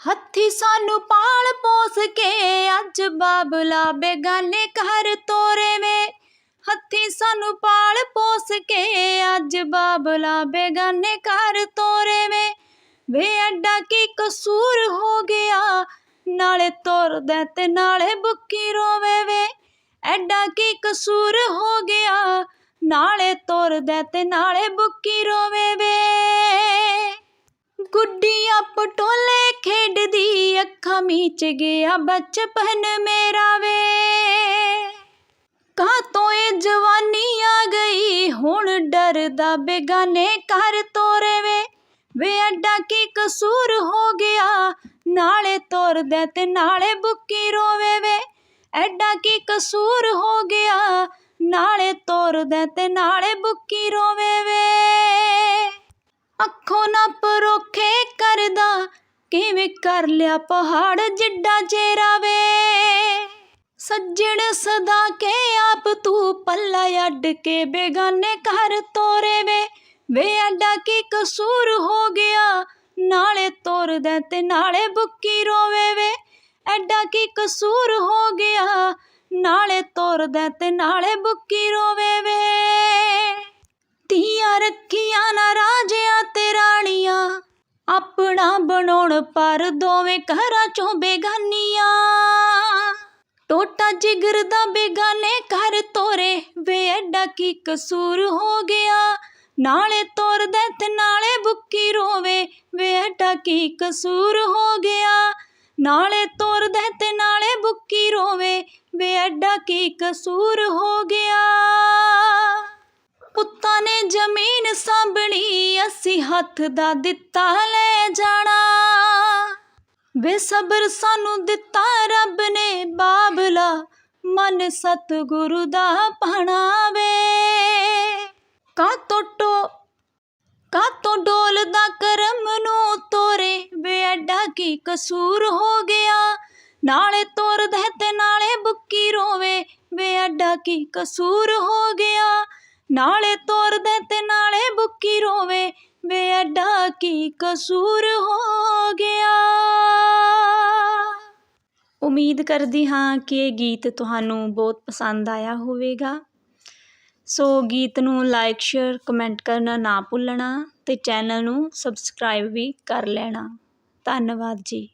ਹੱਥੀ ਸਾਨੂੰ ਪਾਲ ਪੋਸ ਕੇ ਅੱਜ ਬਾਬਲਾ ਬੇਗਾਨੇ ਘਰ ਤੋਰੇ ਵੇ। ਹੱਥੀ ਸਾਨੂੰ ਪਾਲ ਪੋਸ ਕੇ ਅੱਜ ਬਾਬਲਾ ਬੇਗਾਨੇ ਘਰ ਤੋਰੇ ਵੇ। ਵੇ ਐਡਾ ਕੀ ਕਸੂਰ ਹੋ ਗਿਆ, ਨਾਲੇ ਤੁਰਦਾ ਤੇ ਨਾਲੇ ਬੁੱਕੀ ਰੋਵੇ ਵੇ। ਐਡਾ ਕੀ ਕਸੂਰ ਹੋ ਗਿਆ, ਨਾਲੇ ਤੁਰਦਾ ਤੇ ਨਾਲੇ ਬੁੱਕੀ ਰੋਵੇ ਗੁੱਡੀਆਂ ਪਟੋਲੇ ਖੇਡਦੀ, ਅੱਖਾਂ ਮੀਚ ਗਿਆ ਬਚਪਨ ਮੇਰਾ ਵੇ। ਕਹਾਂ ਤੋਂ ਇਹ ਜਵਾਨੀ ਆ ਗਈ? ਹੁਣ ਡਰਦਾ ਬੇਗਾਨੇ ਘਰ ਤੋਰੇ ਵੇ। ਵੇ ਅੱਡਾ ਕੀ ਕਸੂਰ ਹੋ ਗਿਆ? ਨਾਲੇ ਤੁਰਦਾ ਤੇ ਨਾਲੇ ਬੁੱਕੀ ਰੋਵੇ ਵੇ। ਐਡਾ ਕੀ ਕਸੂਰ ਹੋ ਗਿਆ? ਨਾਲੇ ਤੁਰਦਾ ਤੇ ਨਾਲੇ ਬੁੱਕੀ ਰੋਵੇ ਵੇ। ਅੱਖੋਂ ਨਾ ਪਰੋਖੇ ਕਰਦਾ, ਕਿਵੇਂ ਕਰ ਲਿਆ ਪਹਾੜ ਜਿੱਡਾ ਚਿਹਰਾ ਵੇ। ਸੱਜਣ ਸਦਾ ਕੇ ਆਪ ਤੂੰ ਪੱਲਾ ਅੱਡ ਕੇ ਬੇਗਾਨੇ ਘਰ ਤੋਰੇ ਵੇ। ਵੇ ਅੱਡਾ ਕੀ ਕਸੂਰ ਹੋ ਗਿਆ, ਨਾਲੇ ਤੁਰਦਾ ਤੇ ਨਾਲੇ ਬੁੱਕੀ ਰੋਵੇ ਵੇ। ਐਡਾ ਕੀ ਕਸੂਰ ਹੋ ਗਿਆ, ਨਾਲੇ ਤੁਰਦਾ ਤੇ ਨਾਲੇ ਬੁੱਕੀ ਰੋਵੇ ਵੇ। ਆਪਣਾ ਬਣਾਉਣ, ਪਰ ਦੋਵੇਂ ਘਰਾਂ ਚੋਂ ਬੇਗਾਨੀਆਂ। ਟੋਟਾ ਜਿਗਰ ਦਾ ਬੇਗਾਨੇ ਘਰ ਤੋਰੇ, ਵੇ ਐਡਾ ਕੀ ਕਸੂਰ ਹੋ ਗਿਆ। ਨਾਲੇ ਤੁਰਦਾ ਤੇ ਨਾਲੇ ਬੁੱਕੀ ਰੋਵੇ, ਵੇ ਐਡਾ ਕੀ ਕਸੂਰ ਹੋ ਗਿਆ। ਨਾਲੇ ਤੁਰਦਾ ਤੇ ਨਾਲੇ ਬੁੱਕੀ ਰੋਵੇ, ਵੇ ਐਡਾ ਕੀ ਕਸੂਰ ਹੋ ਗਿਆ। ਪੁੱਤਾਂ ਨੇ ਜ਼ਮੀਨ ਸਾਂਭਣੀ ਹੱਥ ਦਾ ਦਿੱਤਾ ਲੈ ਜਾਣਾ। ਬੇਸਬਰ ਸਾਨੂੰ ਦਿੱਤਾ ਰੱਬ ਨੇ ਬਾਬਲਾ, ਮਨ ਸਤਿਗੁਰੂ ਦਾ ਪਾਣਾ ਵੇ ਕਾ ਟੋ ਕਾ ਤੋਂ ਡੋਲਦਾ ਕਰਮ ਨੂੰ ਤੋਰੇ, ਵੇ ਐਡਾ ਕੀ ਕਸੂਰ ਹੋ ਗਿਆ। ਨਾਲੇ ਤੁਰਦਾ ਤੇ ਨਾਲੇ ਬੁੱਕੀ ਰੋਵੇ, ਵੇ ਐਡਾ ਕੀ ਕਸੂਰ ਹੋ ਗਿਆ। ਨਾਲੇ ਤੁਰਦਾ ਤੇ ਨਾਲੇ ਬੁੱਕੀ ਰੋਵੇ ਵੇ ਐਡਾ ਕੀ ਕਸੂਰ ਹੋ ਗਿਆ। ਉਮੀਦ ਕਰਦੀ ਹਾਂ ਕਿ ਇਹ ਗੀਤ ਤੁਹਾਨੂੰ ਬਹੁਤ ਪਸੰਦ ਆਇਆ ਹੋਵੇਗਾ। ਸੋ ਗੀਤ ਨੂੰ ਲਾਈਕ ਸ਼ੇਅਰ ਕਮੈਂਟ ਕਰਨਾ ਨਾ ਭੁੱਲਣਾ ਤੇ ਚੈਨਲ ਨੂੰ ਸਬਸਕ੍ਰਾਈਬ ਵੀ ਕਰ ਲੈਣਾ। ਧੰਨਵਾਦ ਜੀ।